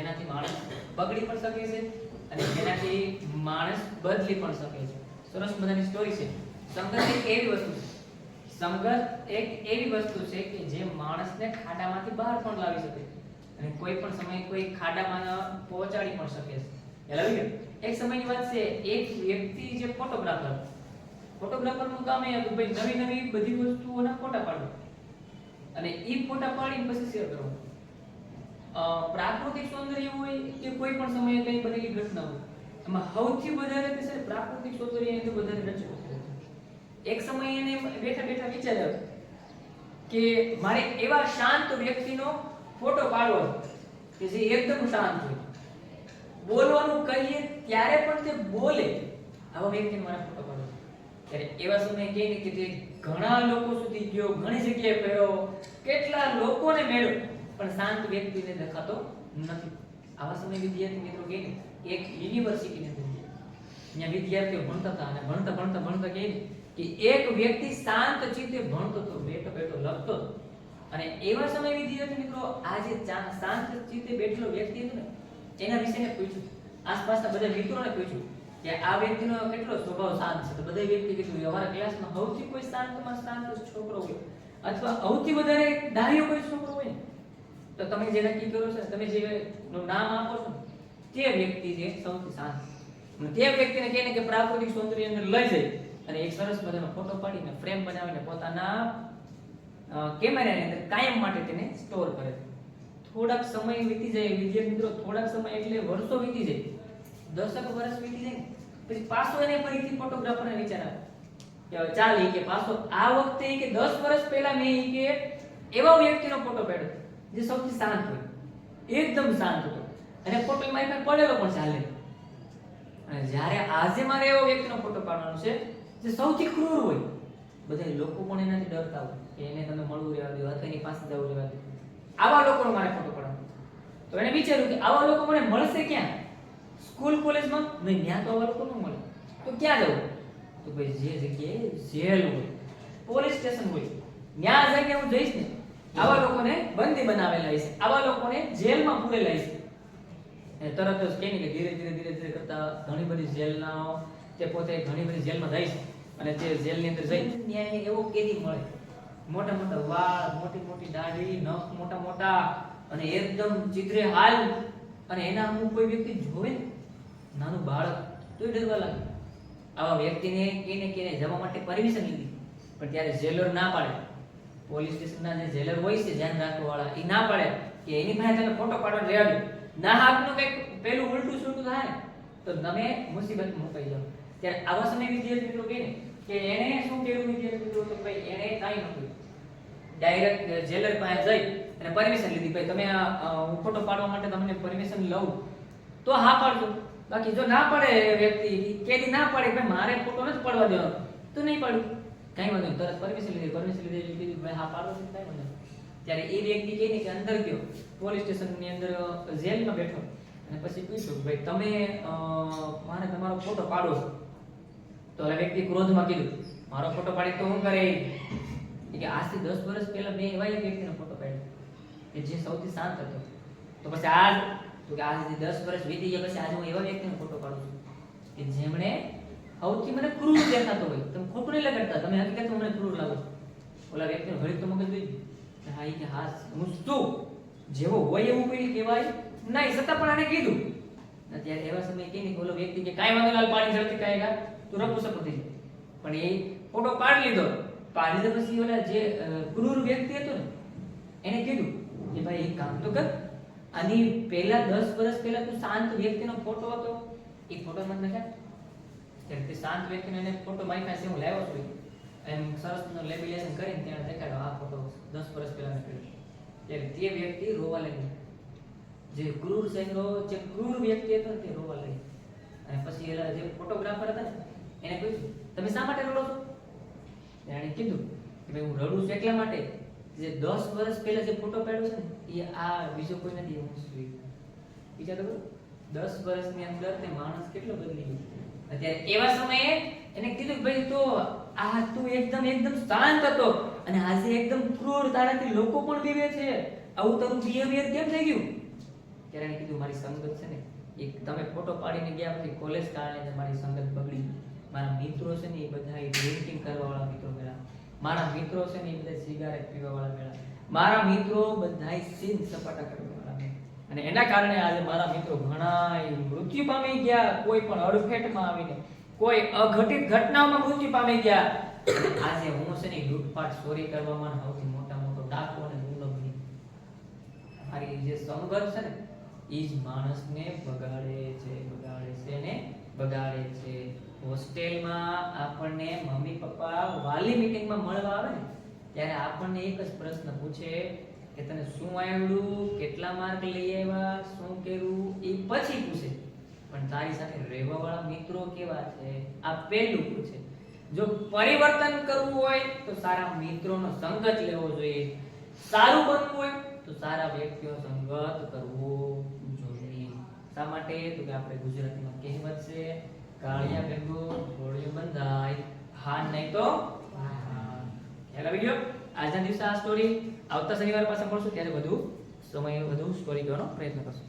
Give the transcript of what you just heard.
જેનાથી માણસ બગડી પણ શકે છે અને જેનાથી માણસ બદલી પણ શકે છે. સરસ મજાની સ્ટોરી છે. સંગત એક એવી વસ્તુ છે. સંગત એક એવી વસ્તુ છે કે જે માણસને ખાડામાંથી બહાર પણ લાવી શકે અને કોઈ પણ સમયે કોઈ ખાડામાં પહોંચાડી પણ શકે છે. ખ્યાલ આવી એક સમયની વાત છે એક વ્યક્તિ જે ફોટોગ્રાફર ફોટોગ્રાફરનું કામ એ હતું ભાઈ નવી નવી બધી વસ્તુઓના ફોટા પાડવા. અને એ ફોટા પાડીને પછી શેર કરવા. અ, પ્રાકૃતિક સૌંદર્ય હોય કે કોઈ પણ સમયે કઈ બનેલી ઘટના હોય, એમાં સૌથી વધારે કે છે પ્રાકૃતિક સૌંદર્ય એનાથી વધારે રચવું એક સમયે એને બેઠા બેઠા વિચાર્યો કે મારે એવા શાંત વ્યક્તિનો ફોટો પાડવો કે જે એકદમ શાંત હોય. બોલવાનું કહીએ ત્યારે પણ તે બોલે. આવા વ્યક્તિને મારા ફોટો પાડવો ત્યારે એવા સમયે કહે ને કે તે ઘણા લોકો સુધી ગયો, ઘણી જગ્યાએ ફર્યો કેટલા લોકોને મળ્યો પણ શાંત વ્યક્તિને દેખાતો નથી. આવા સમય વિદ્યાર્થી મિત્રો કહે એક યુનિવર્સિટીને અંદર ત્યાં વિદ્યાર્થીઓ ભણતા હતા અને ભણતા ભણતા ભણતા કહે કે એક વ્યક્તિ શાંત ચિત્તે ભણતો હતો બેઠો બેઠો લખતો અને એવા સમય વિદ્યાર્થી મિત્રો આ જે શાંત ચિત્તે બેઠેલો વ્યક્તિ હતો ને, એના વિશે મેં પૂછ્યું. આસપાસના બધા મિત્રોને પૂછ્યું કે આ વ્યક્તિનો કેટલો સ્વભાવ શાંત છે? તો બધા વ્યક્તિ કીધું અમારા ક્લાસમાં સૌથી કોઈ શાંતમાં શાંત છોકરો હોય. અથવા સૌથી વધારે ડાયો કોઈ છોકરો હોય તો તમે જે નક્કી કરો છો તમે જે નું નામ આપો છો તે વ્યક્તિ છે સૌથી શાંત તે વ્યક્તિને કહીને કે પ્રાકૃતિક સૌંદર્ય અંદર લઈ જાય અને એક સરસ મજાનો ફોટો પાડીને ફ્રેમ બનાવીને પોતાના કેમેરાની અંદર કાયમ માટે તેને સ્ટોર કરે. થોડાક સમય વીતી જાય, વિદ્યાર્થી મિત્રો, થોડાક સમય એટલે વર્ષો વીતી જાય. દસક વર્ષ વીતી જાય પછી પાછો એને ફરીથી ફોટોગ્રાફરને વિચાર આવે. કે ચાલ એ કે પાછો આ વખતે કે દસ વર્ષ પહેલા મેં કે એવા વ્યક્તિનો ફોટો પાડ્યો. જે સૌથી શાંત હોય. એકદમ શાંત હતો. અને ફોટો મારી પડેલો પણ ચાલે અને જ્યારે આજે મારે એવો વ્યક્તિનો ફોટો પાડવાનો છે, જે સૌથી ક્રૂર હોય બધા લોકો પણ એનાથી ડરતા હોય કે એને તમે મળવું રહેવા દો, અથવા એની પાસે જવું રહેવા દો. આવા લોકોનો મારે ફોટો પાડવાનો તો એને વિચાર્યું કે આવા લોકો મને મળશે ક્યાં? સ્કૂલ કોલેજમાં નહીં, ત્યાં તો આવા લોકો ન મળે. તો ક્યાં જવું? તો ભાઈ જે જગ્યાએ જેલ હોય પોલીસ સ્ટેશન હોય, ત્યાં જઈને હું જઈશ ને આવા લોકોને બંદી બનાવેલા છે આવા લોકોને જેલમાં પૂરેલા અને તરત જ ને કે ધીરે ધીરે ધીરે ધીરે કરતા ઘણી બધી જેલના તે પોતે ઘણી બધી જેલમાં જાય છે. અને તે જેલની અંદર જઈ ત્યાં એવો કેદી મળે. મોટા મોટા વાળ મોટી મોટી દાઢી નખ મોટા મોટા અને એકદમ ચિત્રે હાલ. અને એના અમુક કોઈ વ્યક્તિ જોવે નાનું બાળક તો ડરવા લાગે. આવા વ્યક્તિને કેને કેને જવા માટે પરમિશન લીધી. પણ ત્યારે જેલર ના પાડે. પોલીસ સ્ટેશનના જે જેલર હોય છે, ધ્યાન રાખવાવાળા એ ના પાડે કે એની પાસે તમે ફોટો પાડવા રહેવાનું ના હાથનું કંઈક પેલું ઉલટું સુલટું થાય, તો તમે મુસીબત મુકાઈ જાઓ. ત્યારે આવા સમય વિદ્યાર્થી મિત્રો કહે કે એને શું કેવું વિદ્યાર્થી મિત્રો કે ભાઈ એને કાંઈ નથી ડાયરેક્ટ જેલર પાસે જઈ અને પરમિશન લીધી, ભાઈ, તમે હું ફોટો પાડવા માટે તમને પરમિશન લઉં. તો હા પાડજો. બાકી જો ના પડે વ્યક્તિ કેદી ના પડે ભાઈ, મારે ફોટો નથી પાડવા દેવાનો. તો નહીં પાડું. કાંઈ વાંધો તરત પરમિશન લીધી પરમિશન લીધી, એટલે કીધું ભાઈ હા, પાડો છે, કઈ વાંધો ત્યારે એ વ્યક્તિ કહે કે અંદર ગયો, પોલીસ સ્ટેશનની અંદર જેલમાં બેઠો. અને પછી પૂછ્યું ભાઈ તમે મારે તમારો ફોટો પાડો છો. તો ઓલા વ્યક્તિ ક્રોધમાં કીધું, મારો ફોટો પાડી તો હું કરે? કે આજથી દસ વર્ષ પહેલા મેં એવા એક વ્યક્તિનો ફોટો પાડ્યો, કે જે સૌથી શાંત હતો. તો પછી આજ, તો કે આજથી દસ વર્ષ વીતી ગયા, પછી આજે હું એવા વ્યક્તિનો ફોટો પાડું છું. કે જેમણે સૌથી મને ક્રૂર દેખાતો હોય. તમે ખોટું નહીં લગાડતા. તમે હકીકતમાં મને ક્રૂર લાગો. ઓલા વ્યક્તિને ઘડીક તો મગજ દઈ કે હા એ કે હા, હું તું જેવો હોય એવું કોઈ કહેવાય નહીં. છતાં પણ આને કીધું. ત્યારે એવા સમયે કે નહીં ઓલો વ્યક્તિ કે કાંઈ વાંધો લાલ પાણી ઝડપી કાંઈ તું રપુ સપુ થઈ પણ એ ફોટો પાડી લીધો. પાડી લીધો પછી ઓલા જે ક્રૂર વ્યક્તિ હતો ને, એને કીધું કે ભાઈ એક કામ તો કર. આની પહેલા દસ વર્ષ પહેલા તું શાંત વ્યક્તિનો ફોટો હતો. એ ફોટો મને નખાય ત્યારે તે શાંત વ્યક્તિને એને ફોટો મારી પાસે હું લાવ્યો છું એમ સરસ લેબિલેશન કરીને ત્યાં દેખાડ્યો, આ ફોટો દસ વર્ષ પહેલાં નીકળ્યો ત્યારે તે વ્યક્તિ રોવા લાગી જે ક્રૂર સૈનિકો જે ક્રૂર વ્યક્તિ હતો તે રોવા લાગી અને પછી જે ફોટોગ્રાફર હતા ને, એને પૂછ્યું તમે શા માટે રડો છો? એણે કીધું કે ભાઈ, હું રડું છું એટલા માટે જે દસ વર્ષ પહેલા જે ફોટો પાડ્યો છે ને, એ આ બીજો કોઈ નથી, હું વિચાર કરો 10 વર્ષની અંદર તે માણસ કેટલો બદલી ગયો અત્યારે એવા સમયે એને કીધું ભાઈ, તો આ તું એકદમ એકદમ શાંત હતો. અને આજે એકદમ ક્રૂર તારાથી લોકો પણ બીવે છે. આવું તારું બિહેવિયર કેમ થઈ ગયું? ત્યારે એને કીધું, મારી સંગત છે ને, એક તમે ફોટો પાડીને ગયા પછી કોલેજ કારણે મારી સંગત બગડી મારા મિત્રો છે ને એ બધા ડ્રિંકિંગ કરવાવાળા મિત્રો મેળા. મારા મિત્રો છે ને એ બધા સિગારેટ પીવાવાળા મેળા. મારા મિત્રો બધા સીન સપાટા મળ્યા. અને એના કારણે આજે મારા મિત્રો ઘણા મૃત્યુ પામી ગયા, કોઈ પણ અડફેટમાં આવીને, કોઈ અઘટિત ઘટનામાં મૃત્યુ પામી ગયા. આજે હું છે ને લૂંટફાટ ચોરી કરવામાં સૌથી મોટા મોટો ડાકો અને બની મારી જે સંઘર્ષ છે ને એ જ માણસને બગાડે છે બગાડે છે ને બગાડે છે. હોસ્ટેલમાં આપણને મમ્મી પપ્પા વાલી મીટિંગમાં મળવા આવે ને, ત્યારે આપણને એક જ પ્રશ્ન પૂછે કે તને શું આવડ્યું કેટલા માર્ક લઈ આવ્યા શું કર્યું એ પછી પૂછે. પણ તારી સાથે રહેવાવાળા મિત્રો કેવા છે? આ પહેલું પૂછે. જો પરિવર્તન કરવું હોય તો સારા મિત્રોનો સંગત લેવો જોઈએ. સારું બનવું હોય તો સારા વ્યક્તિઓ સંગત કરવો જોઈએ. શા માટે? તો કે આપણે ગુજરાતીમાં કહેવત છે કાળિયા ભેગો ઘોડિયો બંધાય. હા નહીં તો? ખ્યાલ આવી ગયો? આજના દિવસે આ સ્ટોરી આવતા શનિવાર પાસે મળશું. ત્યારે વધુ સમય, વધુ સ્ટોરી કહેવાનો પ્રયત્ન કરશું.